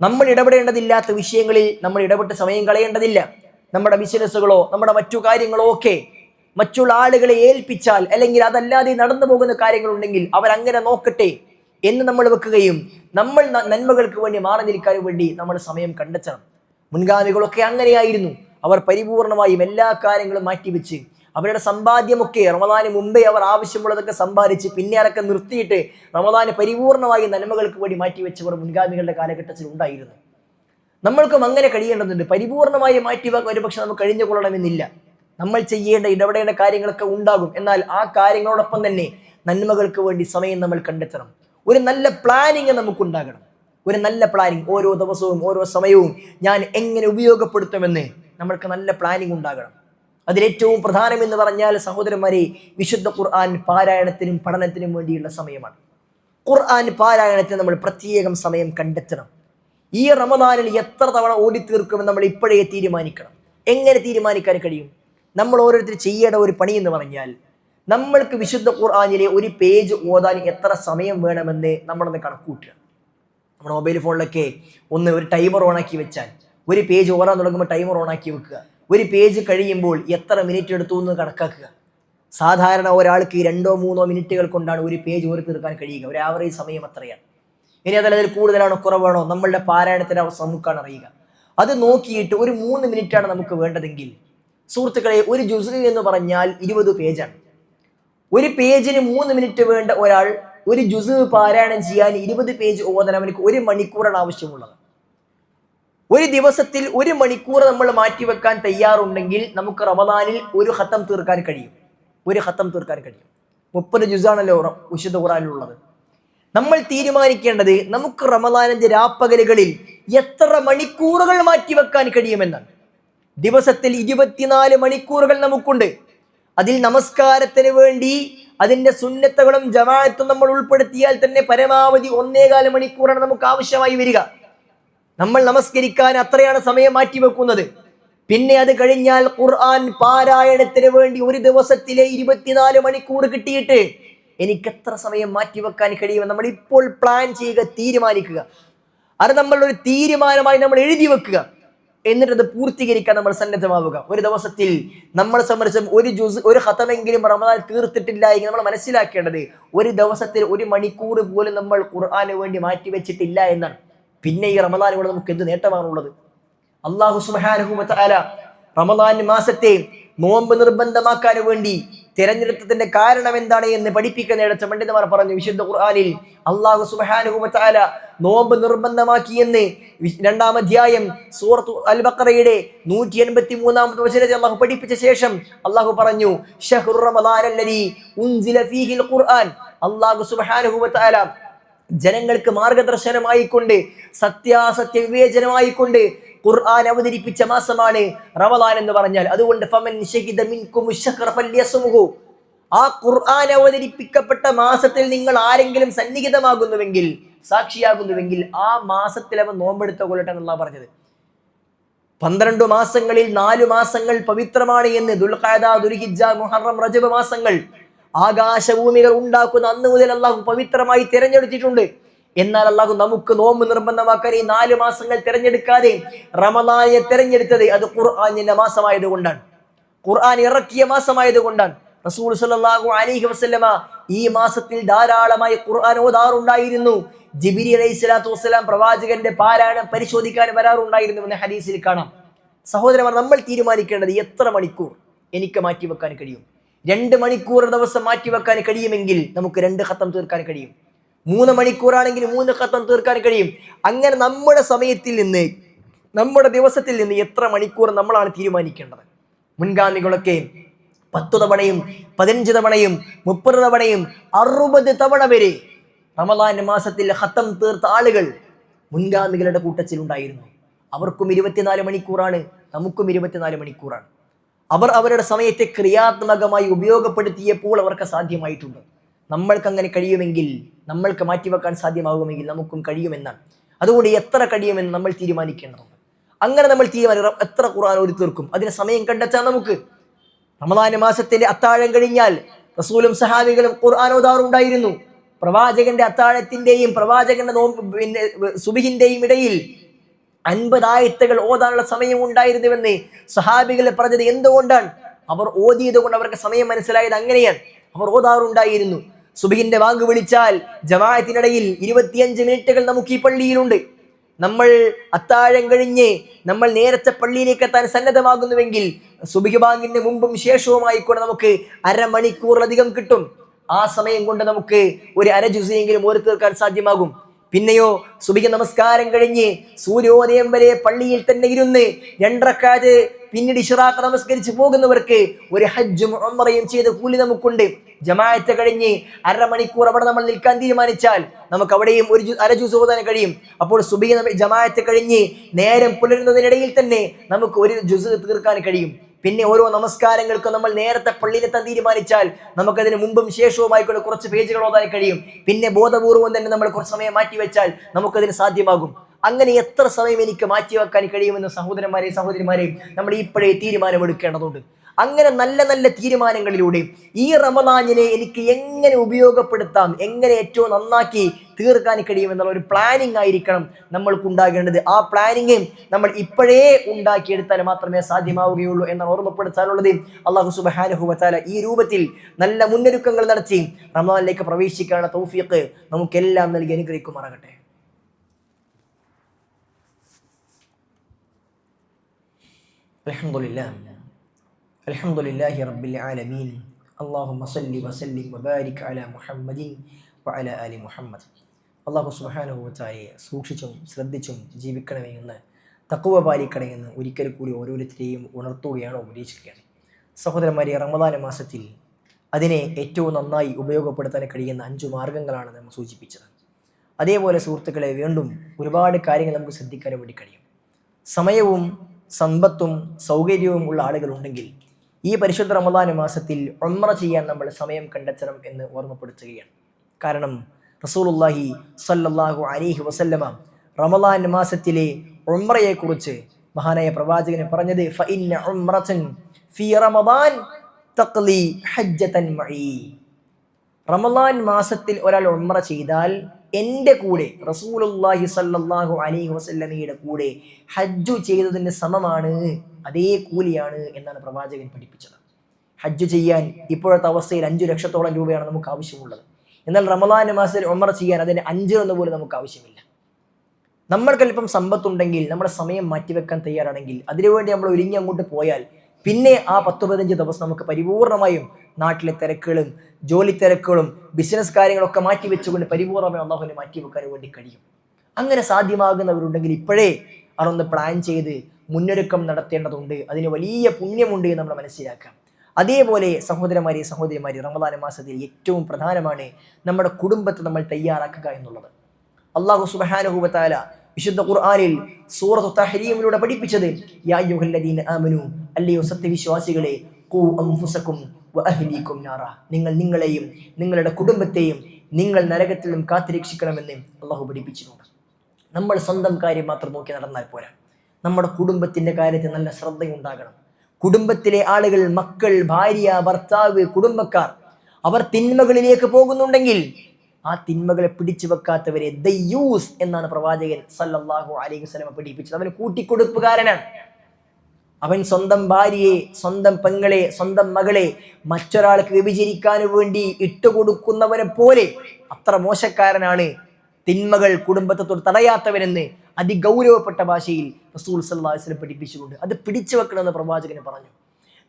A: നമ്മൾ ഇടപെടേണ്ടതില്ലാത്ത വിഷയങ്ങളിൽ നമ്മൾ ഇടപെട്ട് സമയം കളയേണ്ടതില്ല. നമ്മുടെ ബിസിനസ്സുകളോ നമ്മുടെ മറ്റു കാര്യങ്ങളോ ഒക്കെ മറ്റുള്ള ആളുകളെ ഏൽപ്പിച്ചാൽ അല്ലെങ്കിൽ അതല്ലാതെ നടന്നു പോകുന്ന കാര്യങ്ങളുണ്ടെങ്കിൽ അവരങ്ങനെ നോക്കട്ടെ എന്ന് നമ്മൾ വെക്കുകയും നമ്മൾ നന്മകൾക്ക് വേണ്ടി മാറി നിൽക്കാൻ വേണ്ടി നമ്മൾ സമയം കണ്ടെത്തണം. മുൻഗാമികളൊക്കെ അങ്ങനെയായിരുന്നു. അവർ പരിപൂർണമായും എല്ലാ കാര്യങ്ങളും മാറ്റിവെച്ച് അവരുടെ സമ്പാദ്യമൊക്കെ റമദാന് മുമ്പേ അവർ ആവശ്യമുള്ളതൊക്കെ സമ്പാദിച്ച് പിന്നെ അതൊക്കെ നിർത്തിയിട്ട് റമദാന് പരിപൂർണമായി നന്മകൾക്ക് വേണ്ടി മാറ്റിവെച്ചവർ മുൻഗാമികളുടെ കാലഘട്ടത്തിൽ ഉണ്ടായിരുന്നു. നമ്മൾക്കും അങ്ങനെ കഴിയേണ്ടതുണ്ട്. പരിപൂർണമായി മാറ്റിവെക്കാൻ ഒരുപക്ഷെ നമുക്ക് കഴിഞ്ഞു കൊള്ളണമെന്നില്ല നമ്മൾ ചെയ്യേണ്ട ഇടപെടേണ്ട കാര്യങ്ങളൊക്കെ ഉണ്ടാകും. എന്നാൽ ആ കാര്യങ്ങളോടൊപ്പം തന്നെ നന്മകൾക്ക് വേണ്ടി സമയം നമ്മൾ കണ്ടെത്തണം. ഒരു നല്ല പ്ലാനിങ് നമുക്കുണ്ടാകണം. ഒരു നല്ല പ്ലാനിങ് ഓരോ ദിവസവും ഓരോ സമയവും ഞാൻ എങ്ങനെ ഉപയോഗപ്പെടുത്തുമെന്ന് നമ്മൾക്ക് നല്ല പ്ലാനിങ് ഉണ്ടാകണം. അതിലേറ്റവും പ്രധാനം എന്ന് പറഞ്ഞാൽ സഹോദരന്മാരെ വിശുദ്ധ ഖുർആൻ പാരായണത്തിനും പഠനത്തിനും വേണ്ടിയുള്ള സമയമാണ്. ഖുർആൻ പാരായണത്തിന് നമ്മൾ പ്രത്യേകം സമയം കണ്ടെത്തണം. ഈ റമദാനിൽ എത്ര തവണ ഓടിത്തീർക്കുമെന്ന് നമ്മൾ ഇപ്പോഴേ തീരുമാനിക്കണം. എങ്ങനെ തീരുമാനിക്കാൻ കഴിയും? നമ്മൾ ഓരോരുത്തർ ചെയ്യേണ്ട ഒരു പണി എന്ന് പറഞ്ഞാൽ നമ്മൾക്ക് വിശുദ്ധ ഖുർആാനിലെ ഒരു പേജ് ഓതാൻ എത്ര സമയം വേണമെന്ന് നമ്മളൊന്ന് കണക്കൂട്ടുക. നമ്മുടെ മൊബൈൽ ഫോണിലൊക്കെ ഒന്ന് ഒരു ടൈമർ ഓണാക്കി വെച്ചാൽ ഒരു പേജ് ഓടാൻ തുടങ്ങുമ്പോൾ ടൈമർ ഓണാക്കി വെക്കുക. ഒരു പേജ് കഴിയുമ്പോൾ എത്ര മിനിറ്റ് എടുത്തു എന്ന് കണക്കാക്കുക. സാധാരണ ഒരാൾക്ക് രണ്ടോ മൂന്നോ മിനിറ്റുകൾ കൊണ്ടാണ് ഒരു പേജ് ഓടി തീർക്കാൻ കഴിയുക. ഒരു ആവറേജ് സമയം അത്രയാണ്. ഇനി അതല്ല അതിൽ കൂടുതലാണോ കുറവാണോ നമ്മളുടെ പാരായണത്തിന്റെ അവസ്ഥ നമുക്കാണ് അറിയുക. അത് നോക്കിയിട്ട് ഒരു മൂന്ന് മിനിറ്റാണ് നമുക്ക് വേണ്ടതെങ്കിൽ സുഹൃത്തുക്കളെ ഒരു ജുസ് എന്ന് പറഞ്ഞാൽ ഇരുപത് പേജാണ്. ഒരു പേജിന് മൂന്ന് മിനിറ്റ് വേണ്ട ഒരാൾ ഒരു ജുസ് പാരായണം ചെയ്യാൻ ഇരുപത് പേജ് ഓതാൻ അവനക്ക് ഒരു മണിക്കൂറാണ് ആവശ്യമുള്ളത്. ഒരു ദിവസത്തിൽ ഒരു മണിക്കൂർ നമ്മൾ മാറ്റിവെക്കാൻ തയ്യാറുണ്ടെങ്കിൽ നമുക്ക് റമദാനിൽ ഒരു ഹത്തം തീർക്കാൻ കഴിയും. ഒരു ഹത്തം തീർക്കാൻ കഴിയും. മുപ്പത് ജുസാണല്ലോ വിശുദ്ധ ഖുറാനിലുള്ളത് നമ്മൾ തീരുമാനിക്കേണ്ടത് നമുക്ക് റമദാനിന്റെ രാപ്പകലുകളിൽ എത്ര മണിക്കൂറുകൾ മാറ്റിവെക്കാൻ കഴിയുമെന്നാണ്. ദിവസത്തിൽ ഇരുപത്തിനാല് മണിക്കൂറുകൾ നമുക്കുണ്ട്. അതിൽ നമസ്കാരത്തിന് വേണ്ടി അതിന്റെ സുന്നത്തകളും ജമാഅത്തും നമ്മൾ ഉൾപ്പെടുത്തിയാൽ തന്നെ പരമാവധി ഒന്നേകാല മണിക്കൂറാണ് നമുക്ക് ആവശ്യമായി വരിക. നമ്മൾ നമസ്കരിക്കാൻ അത്രയാണ് സമയം മാറ്റിവെക്കുന്നത് പിന്നെ അത് കഴിഞ്ഞാൽ ഖുർആൻ പാരായണത്തിന് വേണ്ടി ഒരു ദിവസത്തിലെ ഇരുപത്തിനാല് മണിക്കൂർ കിട്ടിയിട്ട് എനിക്ക് എത്ര സമയം മാറ്റിവെക്കാൻ കഴിയുമെന്ന് നമ്മൾ ഇപ്പോൾ പ്ലാൻ ചെയ്യുക തീരുമാനിക്കുക. അത് നമ്മൾ ഒരു തീരുമാനമായി നമ്മൾ എഴുതി വെക്കുക. എന്നിട്ട് അത് പൂർത്തീകരിക്കാൻ നമ്മൾ സന്നദ്ധമാവുക. ഒരു ദിവസത്തിൽ നമ്മളെ സംബന്ധിച്ചും ഒരു ജ്യൂസ് ഒരു ഹതമെങ്കിലും റമദാൻ തീർത്തിട്ടില്ല എങ്കിൽ നമ്മൾ മനസ്സിലാക്കേണ്ടത് ഒരു ദിവസത്തിൽ ഒരു മണിക്കൂർ പോലും നമ്മൾ ഖുർആാന് വേണ്ടി മാറ്റിവെച്ചിട്ടില്ല എന്നാണ്. പിന്നെ ഈ റമദാനിലൂടെ നമുക്ക് എന്ത് നേട്ടമാണുള്ളത്? അള്ളാഹു സുബാനുഹുമല റമദാൻ മാസത്തെ നോമ്പ് നിർബന്ധമാക്കാൻ വേണ്ടി തിരഞ്ഞെടുത്തതിന്റെ കാരണം എന്താണ് എന്ന് പഠിപ്പിക്കുന്നിടത്ത് പണ്ഡിതമാർ പറഞ്ഞു വിശുദ്ധ ഖുർആാനിൽ അള്ളാഹു സുബാനുഹുമല നോമ്പ് നിർബന്ധമാക്കിയെന്ന് രണ്ടാം അധ്യായം സൂറത്ത് അൽ ബക്കറയുടെ നൂറ്റി എൺപത്തി മൂന്നാമത്തെ വചനത്തിൽ അള്ളാഹു പഠിപ്പിച്ച ശേഷം അള്ളാഹു പറഞ്ഞു ഷഹ്റു ഖുർആൻ. അള്ളാഹു സുബ്ഹാനഹു ജനങ്ങൾക്ക് മാർഗദർശനമായിക്കൊണ്ട് സത്യാസത്യ വിവേചനമായിക്കൊണ്ട് ഖുർആൻ അവതരിപ്പിച്ച മാസമാണ് റമദാൻ എന്ന് പറഞ്ഞാൽ. അതുകൊണ്ട് ഫമൻ ആ ഖുർആൻ അവതരിപ്പിക്കപ്പെട്ട മാസത്തിൽ നിങ്ങൾ ആരെങ്കിലും സന്നിഹിതമാകുന്നുവെങ്കിൽ സാക്ഷിയാകുന്നുവെങ്കിൽ ആ മാസത്തിൽ അവൻ നോമ്പെടുത്ത കൊള്ളട്ടെ എന്നുള്ള പറഞ്ഞത്. പന്ത്രണ്ട് മാസങ്ങളിൽ നാലു മാസങ്ങൾ പവിത്രമാണ് എന്ന് ദുൽഖാദ ദുൽഹിജ മുഹറം റജബ് മാസങ്ങൾ ആകാശഭൂമികൾ ഉണ്ടാക്കുന്ന അന്ന് മുതൽ അള്ളാഹു പവിത്രമായി തിരഞ്ഞെടുത്തിട്ടുണ്ട്. എന്നാൽ അള്ളാഹു നമുക്ക് നോമ്പ് നിർബന്ധമാക്കാൻ ഈ നാല് മാസങ്ങൾ തിരഞ്ഞെടുക്കാതെ റമദാനെ തിരഞ്ഞെടുത്തത് അത് ഖുർആാനിന്റെ മാസമായതുകൊണ്ടാണ്. ഖുർആൻ ഇറക്കിയ മാസമായതുകൊണ്ടാണ്. റസൂൽ സല്ലല്ലാഹു അലൈഹി വസല്ലമ ഈ മാസത്തിൽ ധാരാളമായി ഖുർആൻ ഓതാറുണ്ടായിരുന്നു. ജിബിരി അലൈഹി സ്വലാത്തു വസ്സലാം പ്രവാചകന്റെ പാരായണം പരിശോധിക്കാൻ വരാറുണ്ടായിരുന്നു എന്ന് ഹദീസിൽ കാണാം. സഹോദരന്മാർ നമ്മൾ തീരുമാനിക്കേണ്ടത് എത്ര മണിക്കൂർ എനിക്ക് മാറ്റിവെക്കാൻ കഴിയും? രണ്ട് മണിക്കൂർ ദിവസം മാറ്റി വെക്കാൻ കഴിയുമെങ്കിൽ നമുക്ക് രണ്ട് ഖത്തം തീർക്കാൻ കഴിയും. മൂന്ന് മണിക്കൂറാണെങ്കിൽ മൂന്ന് ഖത്തം തീർക്കാൻ കഴിയും. അങ്ങനെ നമ്മുടെ സമയത്തിൽ നിന്ന് നമ്മുടെ ദിവസത്തിൽ നിന്ന് എത്ര മണിക്കൂർ നമ്മളാണ് തീരുമാനിക്കേണ്ടത്? മുൻഗാമികളൊക്കെ പത്തു തവണയും പതിനഞ്ച് തവണയും മുപ്പത് തവണയും അറുപത് തവണ വരെ റമദാൻ മാസത്തിൽ ഹത്തം തീർത്ത ആളുകൾ മുൻഗാമികളുടെ കൂട്ടത്തിലുണ്ടായിരുന്നു. അവർക്കും ഇരുപത്തിനാല് മണിക്കൂറാണ് നമുക്കും ഇരുപത്തിനാല് മണിക്കൂറാണ്. അവർ അവരുടെ സമയത്തെ ക്രിയാത്മകമായി ഉപയോഗപ്പെടുത്തിയപ്പോൾ അവർക്ക് സാധ്യമായിട്ടുണ്ട്. നമ്മൾക്ക് അങ്ങനെ കഴിയുമെങ്കിൽ നമ്മൾക്ക് മാറ്റിവെക്കാൻ സാധ്യമാകുമെങ്കിൽ നമുക്കും കഴിയുമെന്നാണ്. അതുകൊണ്ട് എത്ര കഴിയുമെന്ന് നമ്മൾ തീരുമാനിക്കേണ്ടതുണ്ട്. അങ്ങനെ നമ്മൾ തീരുമാനിക്കണം. എത്ര ഖുർആൻ ഒരു തീർക്കും? അതിന് സമയം കണ്ടെത്താൻ നമുക്ക്. റമദാന മാസത്തിന്റെ അത്താഴം കഴിഞ്ഞാൽ റസൂലും സഹാബികളും ഖുർആൻ ഓതാറുണ്ടായിരുന്നു. പ്രവാചകന്റെ അത്താഴത്തിന്റെയും പ്രവാചകന്റെ നോമ്പ് പിന്നെ സുബിഹിന്റെയും ഇടയിൽ അൻപത് ആയത്തുകൾ ഓതാനുള്ള സമയം ഉണ്ടായിരുന്നുവെന്ന് സഹാബികൾ പറഞ്ഞത് എന്തുകൊണ്ടാണ്? അവർ ഓതിയത് കൊണ്ട് അവർക്ക് സമയം മനസ്സിലായത് അങ്ങനെയാണ്. അവർ ഓതാറുണ്ടായിരുന്നു. സുബിഹിന്റെ വാങ്ക് വിളിച്ചാൽ ജമാഅത്തിനിടയിൽ ഇരുപത്തിയഞ്ച് മിനിറ്റുകൾ നമുക്ക് ഈ പള്ളിയിലുണ്ട്. നമ്മൾ അത്താഴം കഴിഞ്ഞ് നമ്മൾ നേരത്തെ പള്ളിയിലേക്ക് എത്താൻ സന്നദ്ധമാകുന്നുവെങ്കിൽ സുബിഹ് ബാങ്കിന്റെ മുമ്പും ശേഷവുമായിക്കൂടെ നമുക്ക് അരമണിക്കൂറിലധികം കിട്ടും. ആ സമയം കൊണ്ട് നമുക്ക് ഒരു അര ജുസിയെങ്കിലും ഓരി തീർക്കാൻ സാധ്യമാകും. പിന്നെയോ സുബിക നമസ്കാരം കഴിഞ്ഞ് സൂര്യോദയം വരെ പള്ളിയിൽ തന്നെ ഇരുന്ന് രണ്ടറക്കാത് പിന്നീട് ഇഷറാഖ് നമസ്കരിച്ച് പോകുന്നവർക്ക് ഒരു ഹജ്ജും ഉംറയും ചെയ്ത കൂലി നമുക്കുണ്ട്. ജമാഅത്ത് കഴിഞ്ഞ് അരമണിക്കൂർ അവിടെ നമ്മൾ നിൽക്കാൻ തീരുമാനിച്ചാൽ നമുക്ക് അവിടെയും ഒരു അര ജ്യൂസ് ഓതാൻ കഴിയും. അപ്പോൾ സുബിക ജമാഅത്ത് കഴിഞ്ഞ് നേരം പുലരുന്നതിനിടയിൽ തന്നെ നമുക്ക് ഒരു ജുസ് തീർക്കാൻ കഴിയും. പിന്നെ ഓരോ നമസ്കാരങ്ങൾക്കും നമ്മൾ നേരത്തെ പള്ളിയിലെത്താൻ തീരുമാനിച്ചാൽ നമുക്കതിന് മുമ്പും ശേഷവുമായിക്കൊണ്ട് കുറച്ച് പേജുകൾ ഓതാൻ കഴിയും. പിന്നെ ബോധപൂർവം തന്നെ നമ്മൾ കുറച്ച് സമയം മാറ്റിവെച്ചാൽ നമുക്കതിന് സാധ്യമാകും. അങ്ങനെ എത്ര സമയം എനിക്ക് മാറ്റിവെക്കാൻ കഴിയുമെന്ന് സഹോദരന്മാരെയും സഹോദരിമാരെയും നമ്മൾ ഇപ്പോഴേ തീരുമാനമെടുക്കേണ്ടതുണ്ട്. അങ്ങനെ നല്ല നല്ല തീരുമാനങ്ങളിലൂടെ ഈ റമദാനിനെ എനിക്ക് എങ്ങനെ ഉപയോഗപ്പെടുത്താം എങ്ങനെ ഏറ്റവും നന്നാക്കി തീർക്കാൻ കഴിയും എന്നുള്ള ഒരു പ്ലാനിങ് ആയിരിക്കണം നമ്മൾക്ക് ഉണ്ടാകേണ്ടത് ആ പ്ലാനിങ് നമ്മൾ ഇപ്പോഴേ ഉണ്ടാക്കിയെടുത്താൽ മാത്രമേ സാധ്യമാവുകയുള്ളൂ എന്ന് ഓർമ്മപ്പെടുത്താനുള്ളത്. അള്ളാഹു സുബാനുഹു വച്ചാല ഈ രൂപത്തിൽ നല്ല മുന്നൊരുക്കങ്ങൾ നടത്തി റമദാനിലേക്ക് പ്രവേശിക്കാനുള്ള തൗഫീഖ് നമുക്കെല്ലാം നൽകി അനുഗ്രഹിക്കുമാറാകട്ടെ. അൽഹംദുലില്ലാ الحمد لله رب العالمين اللهم صل وسلم وبارك على محمد وعلى آل محمد അള്ളാഹു സുബാനുഭവത്തായെ സൂക്ഷിച്ചും ശ്രദ്ധിച്ചും ജീവിക്കണമേ എന്ന് തക്കുവ പാലിക്കണേ എന്ന് ഒരിക്കൽ കൂടി ഓരോരുത്തരെയും ഉണർത്തുകയാണ് ഉപദേശിക്കുകയാണ് സഹോദരന്മാരെ റമദാന മാസത്തിൽ അതിനെ ഏറ്റവും നന്നായി ഉപയോഗപ്പെടുത്താൻ കഴിയുന്ന അഞ്ചു മാർഗങ്ങളാണ് നമ്മൾ സൂചിപ്പിച്ചത് അതേപോലെ സുഹൃത്തുക്കളെ വീണ്ടും ഒരുപാട് കാര്യങ്ങൾ നമുക്ക് ശ്രദ്ധിക്കാൻ വേണ്ടി കഴിയും സമയവും സമ്പത്തും സൗകര്യവും ഉള്ള ആളുകളുണ്ടെങ്കിൽ ഈ പരിശുദ്ധ റമദാൻ മാസത്തിൽ ഒമ്ര ചെയ്യാൻ നമ്മൾ സമയം കണ്ടെത്തണം എന്ന് ഓർമ്മപ്പെടുത്തുകയാണ്. കാരണം റസൂലുള്ളാഹി സല്ലാഹു അലിഹി വസല്ലമ റമദാൻ മാസത്തിലെ ഉംറയെക്കുറിച്ച് മഹാനായ പ്രവാചകന് പറഞ്ഞത് റമദാൻ മാസത്തിൽ ഒരാൾ ഒമ്ര ചെയ്താൽ എന്റെ കൂടെ റസൂലുള്ളാഹി സല്ലാഹു അലൈഹി വസല്ലമയുടെ കൂടെ ഹജ്ജു ചെയ്തതിന് സമമാണ് അതേ കൂലിയാണ് എന്നാണ് പ്രവാചകൻ പഠിപ്പിച്ചത്. ഹജ്ജ് ചെയ്യാൻ ഇപ്പോഴത്തെ അവസ്ഥയിൽ അഞ്ചു ലക്ഷത്തോളം രൂപയാണ് നമുക്ക് ആവശ്യമുള്ളത്. എന്നാൽ റമദാൻ മാസത്തിൽ ഉംറ ചെയ്യാൻ അതിന് അഞ്ച് എന്ന് പോലും നമുക്ക് ആവശ്യമില്ല. നമ്മൾക്കല്പം സമ്പത്തുണ്ടെങ്കിൽ നമ്മുടെ സമയം മാറ്റിവെക്കാൻ തയ്യാറാണെങ്കിൽ അതിനുവേണ്ടി നമ്മൾ ഒരുങ്ങി അങ്ങോട്ട് പോയാൽ പിന്നെ ആ പത്ത് പതിനഞ്ച് ദിവസം നമുക്ക് പരിപൂർണമായും നാട്ടിലെ തിരക്കുകളും ജോലി തിരക്കുകളും ബിസിനസ് കാര്യങ്ങളൊക്കെ മാറ്റി വെച്ചുകൊണ്ട് പരിപൂർണമായി അള്ളാഹുവിനെ മാറ്റി വെക്കാൻ വേണ്ടി കഴിയും. അങ്ങനെ സാധ്യമാകുന്നവരുണ്ടെങ്കിൽ ഇപ്പോഴേ അതൊന്ന് പ്ലാൻ ചെയ്ത് മുന്നൊരുക്കം നടത്തേണ്ടതുണ്ട്. അതിന് വലിയ പുണ്യമുണ്ട് എന്ന് നമ്മൾ മനസ്സിലാക്കാം. അതേപോലെ സഹോദരന്മാരെ സഹോദരിമാരെ റമദാന മാസത്തിൽ ഏറ്റവും പ്രധാനമാണ് നമ്മുടെ കുടുംബത്തെ നമ്മൾ തയ്യാറാക്കുക എന്നുള്ളത്. അള്ളാഹു സുബഹാനുഹൂബത്താല വിശുദ്ധ ഖുർആാനിൽ സൂറത്തു തഹരീമിലൂടെ പഠിപ്പിച്ചത് യാ ആമനു അല്ലയോ സത്യവിശ്വാസികളെ നിങ്ങൾ നിങ്ങളെയും നിങ്ങളുടെ കുടുംബത്തെയും നിങ്ങൾ നരകത്തിൽ കാത്തുരക്ഷിക്കണമെന്ന് അള്ളാഹു പഠിപ്പിച്ചിട്ടുണ്ട്. നമ്മൾ സ്വന്തം കാര്യം മാത്രം നോക്കി നടന്നാൽ പോരാ. നമ്മുടെ കുടുംബത്തിന്റെ കാര്യത്തിൽ നല്ല ശ്രദ്ധയുണ്ടാകണം. കുടുംബത്തിലെ ആളുകൾ മക്കൾ ഭാര്യ ഭർത്താവ് കുടുംബക്കാർ അവർ തിന്മകളിലേക്ക് പോകുന്നുണ്ടെങ്കിൽ ആ തിന്മകളെ പിടിച്ചു വെക്കാത്തവരെ ദയ്യൂസ് എന്നാണ് പ്രവാചകൻ സല്ലല്ലാഹു അലൈഹി വസല്ലം പഠിപ്പിച്ചത്. അവന് കൂട്ടിക്കൊടുപ്പുകാരനാണ്. അവൻ സ്വന്തം ഭാര്യയെ സ്വന്തം പെങ്ങളെ സ്വന്തം മകളെ മറ്റൊരാൾക്ക് വ്യഭിചരിക്കാൻ വേണ്ടി ഇട്ടുകൊടുക്കുന്നവനെ പോലെ അത്ര മോശക്കാരനാണ് തിന്മകൾ കുടുംബത്തെ തടയാത്തവരെന്ന് അതിഗൗരവപ്പെട്ട ഭാഷയിൽ റസൂൽ സല്ലാസ്ലം പഠിപ്പിച്ചുകൊണ്ട് അത് പിടിച്ചു വെക്കണമെന്ന് പ്രവാചകന് പറഞ്ഞു.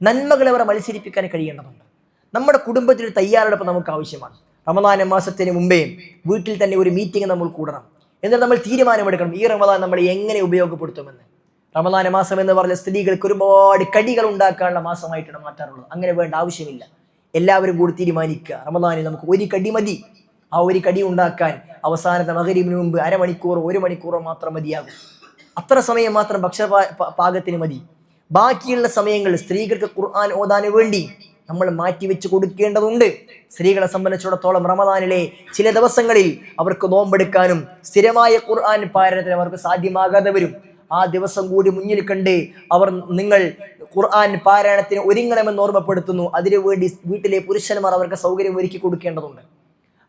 A: നന്മകളെ അവരെ മത്സരിപ്പിക്കാൻ കഴിയേണ്ടതുണ്ട്. നമ്മുടെ കുടുംബത്തിൽ ഒരു തയ്യാറെടുപ്പ് നമുക്ക് ആവശ്യമാണ്. റമദാന മാസത്തിന് മുമ്പേ വീട്ടിൽ തന്നെ ഒരു മീറ്റിംഗ് നമ്മൾ കൂടണം. എന്നിട്ട് നമ്മൾ തീരുമാനമെടുക്കണം ഈ റമദാൻ നമ്മൾ എങ്ങനെ ഉപയോഗപ്പെടുത്തുമെന്ന്. റമദാന മാസം എന്ന് പറഞ്ഞ സ്ത്രീകൾക്ക് ഒരുപാട് കടികൾ ഉണ്ടാക്കാനുള്ള മാസമായിട്ടാണ് മാറ്റാറുള്ളത്. അങ്ങനെ വേണ്ട ആവശ്യമില്ല. എല്ലാവരും കൂടി തീരുമാനിക്കുക. റമദാനിൽ നമുക്ക് ഒരു കടി മതി. ആ ഒരു കടി ഉണ്ടാക്കാൻ അവസാനത്തെ മകരിവിന് മുമ്പ് അരമണിക്കൂറോ ഒരു മണിക്കൂറോ മാത്രം മതിയാകും. അത്ര സമയം മാത്രം ഭക്ഷണ പാകത്തിന് മതി. ബാക്കിയുള്ള സമയങ്ങൾ സ്ത്രീകൾക്ക് ഖുർആൻ ഓതാന് വേണ്ടി നമ്മൾ മാറ്റിവെച്ച് കൊടുക്കേണ്ടതുണ്ട്. സ്ത്രീകളെ സംബന്ധിച്ചിടത്തോളം റമദാനിലെ ചില ദിവസങ്ങളിൽ അവർക്ക് നോമ്പെടുക്കാനും സ്ഥിരമായ ഖുർആൻ പാരായണത്തിന് അവർക്ക് സാധ്യമാകാതെ വരും. ആ ദിവസം കൂടി മുന്നിൽ കണ്ട് അവർ നിങ്ങൾ ഖുർആൻ പാരായണത്തിന് ഒരുങ്ങണമെന്ന് ഓർമ്മപ്പെടുത്തുന്നു. അതിനുവേണ്ടി വീട്ടിലെ പുരുഷന്മാർ അവർക്ക് സൗകര്യം ഒരുക്കി കൊടുക്കേണ്ടതുണ്ട്.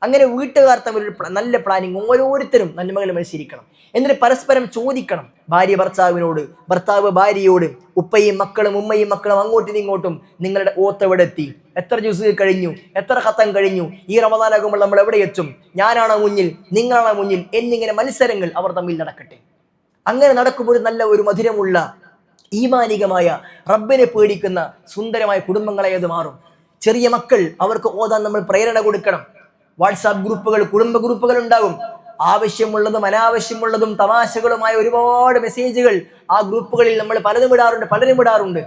A: അങ്ങനെ വീട്ടുകാർ തമ്മിൽ നല്ല പ്ലാനിങ് ഓരോരുത്തരും നന്മകൾ മത്സരിക്കണം. എന്നിട്ട് പരസ്പരം ചോദിക്കണം. ഭാര്യ ഭർത്താവിനോട് ഭർത്താവ് ഭാര്യയോട് ഉപ്പയും മക്കളും ഉമ്മയും മക്കളും അങ്ങോട്ടും ഇങ്ങോട്ടും നിങ്ങളുടെ ഓത്തവിടെ എത്തി? എത്ര ജ്യൂസ് കഴിഞ്ഞു? എത്ര ഖത്തം കഴിഞ്ഞു? ഈ റമദാനാകുമ്പോൾ നമ്മൾ എവിടെ എത്തും? ഞാനാണോ മുന്നിൽ? നിങ്ങളാണോ മുന്നിൽ? എന്നിങ്ങനെ മത്സരങ്ങൾ അവർ തമ്മിൽ നടക്കട്ടെ. അങ്ങനെ നടക്കുമ്പോൾ നല്ല ഒരു മധുരമുള്ള ഈമാനികമായ റബ്ബിനെ പേടിക്കുന്ന സുന്ദരമായ കുടുംബങ്ങളെ അത് മാറും. ചെറിയ മക്കൾ അവർക്ക് ഓതാൻ നമ്മൾ പ്രേരണ കൊടുക്കണം. വാട്സാപ്പ് ഗ്രൂപ്പുകൾ കുടുംബ ഗ്രൂപ്പുകൾ ഉണ്ടാകും. ആവശ്യമുള്ളതും അനാവശ്യമുള്ളതും തമാശകളുമായ ഒരുപാട് മെസ്സേജുകൾ ആ ഗ്രൂപ്പുകളിൽ നമ്മൾ പലതും ഇടാറുണ്ട് പലരും ഇടാറുണ്ട്.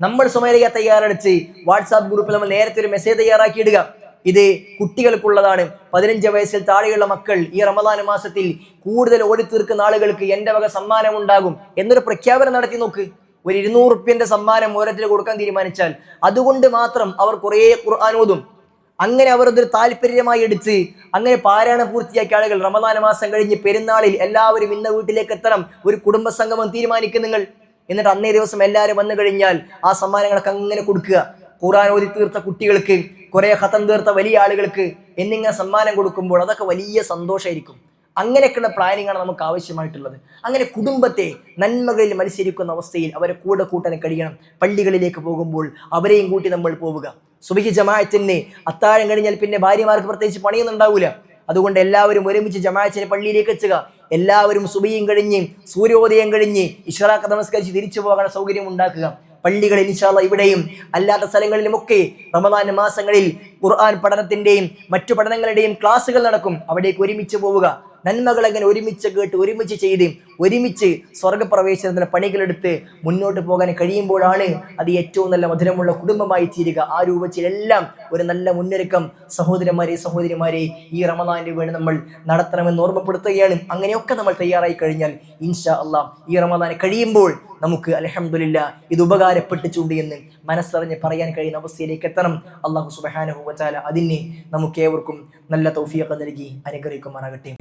A: നമ്മൾ സ്വമേധയ തയ്യാറെടുത്ത് വാട്സാപ്പ് ഗ്രൂപ്പിൽ നമ്മൾ നേരത്തെ ഒരു മെസ്സേജ് തയ്യാറാക്കി ഇടുക ഇത് കുട്ടികൾക്കുള്ളതാണ്. പതിനഞ്ച് വയസ്സിൽ താഴെയുള്ള മക്കൾ ഈ റമദാൻ മാസത്തിൽ കൂടുതൽ ഓടിത്തീർക്കുന്ന ആളുകൾക്ക് എന്റെ വക സമ്മാനം ഉണ്ടാകും എന്നൊരു പ്രഖ്യാപനം നടത്തി നോക്ക്. ഒരു ഇരുന്നൂറ് റുപ്യന്റെ സമ്മാനം ഓരോരുത്തർ കൊടുക്കാൻ തീരുമാനിച്ചാൽ. അതുകൊണ്ട് മാത്രം അവർ കുറേ ഖുർആൻ ഓതും. അങ്ങനെ അവർ അതൊരു താല്പര്യമായി എടുത്ത് അങ്ങനെ പാരായണം പൂർത്തിയാക്കിയ ആളുകൾ റമദാന മാസം കഴിഞ്ഞ് പെരുന്നാളിൽ എല്ലാവരും ഇന്ന വീട്ടിലേക്ക് എത്തണം ഒരു കുടുംബ സംഗമം തീരുമാനിക്കും നിങ്ങൾ. എന്നിട്ട് അന്നേ ദിവസം എല്ലാവരും വന്നു കഴിഞ്ഞാൽ ആ സമ്മാനങ്ങളൊക്കെ അങ്ങനെ കൊടുക്കുക. ഖുറാൻ ഓതി തീർത്ത കുട്ടികൾക്ക് കുറെ ഹതം തീർത്ത വലിയ ആളുകൾക്ക് എന്നിങ്ങനെ സമ്മാനം കൊടുക്കുമ്പോൾ അതൊക്കെ വലിയ സന്തോഷമായിരിക്കും അങ്ങനെയൊക്കെയുള്ള പ്ലാനിങ് ആണ് നമുക്ക് ആവശ്യമായിട്ടുള്ളത്. അങ്ങനെ കുടുംബത്തെ നന്മകളിൽ മത്സരിക്കുന്ന അവസ്ഥയിൽ അവരെ കൂടെ കൂട്ടാൻ കഴിയണം. പള്ളികളിലേക്ക് പോകുമ്പോൾ അവരെയും കൂട്ടി നമ്മൾ പോവുക. സുബഹി ജമാഅത്തിന് അത്താഴം കഴിഞ്ഞാൽ പിന്നെ ഭാര്യമാർക്ക് പ്രത്യേകിച്ച് പണിയൊന്നും ഉണ്ടാവില്ല അതുകൊണ്ട് എല്ലാവരും ഒരുമിച്ച് ജമാഅത്തിന് പള്ളിയിലേക്ക് എത്തുക. എല്ലാവരും സുബിയും കഴിഞ്ഞ് സൂര്യോദയം കഴിഞ്ഞ് ഇഷറാക്ക് നമസ്കരിച്ച് തിരിച്ചു പോകാൻ സൗകര്യം ഉണ്ടാക്കുക. പള്ളികളിൽ ഇൻഷാല്ല ഇവിടെയും അല്ലാത്ത സ്ഥലങ്ങളിലുമൊക്കെ റമദാൻ മാസങ്ങളിൽ ഖുർആൻ പഠനത്തിന്റെയും മറ്റു പഠനങ്ങളുടെയും ക്ലാസ്സുകൾ നടക്കും. അവിടേക്ക് ഒരുമിച്ച് പോവുക. നന്മകൾ അങ്ങനെ ഒരുമിച്ച് കേട്ട് ഒരുമിച്ച് ചെയ്ത് ഒരുമിച്ച് സ്വർഗപ്രവേശനത്തിന് പണികളെടുത്ത് മുന്നോട്ട് പോകാൻ കഴിയുമ്പോഴാണ് അത് ഏറ്റവും നല്ല മധുരമുള്ള കുടുംബമായി തീരുക. ആ രൂപത്തിലെല്ലാം ഒരു നല്ല മുന്നൊരുക്കം സഹോദരന്മാരെ സഹോദരിമാരെ ഈ റമദാനിന് വേണ്ടി നമ്മൾ നടത്തണമെന്ന് ഓർമ്മപ്പെടുത്തുകയാണ്. അങ്ങനെയൊക്കെ നമ്മൾ തയ്യാറായി കഴിഞ്ഞാൽ ഇൻഷാ അള്ളാ ഈ റമദാൻ കഴിയുമ്പോൾ നമുക്ക് അലഹമുല്ല ഇത് ഉപകാരപ്പെട്ടിട്ടുണ്ട് എന്ന് മനസ്സറിഞ്ഞ് പറയാൻ കഴിയുന്ന അവസ്ഥയിലേക്ക് എത്തണം. അള്ളാഹു സുബഹാനഹു വചാല അതിനെ നമുക്ക് ഏവർക്കും നല്ല തൗഫീഖ് നൽകി അനുഗ്രഹിക്കുമാറാകട്ടെ.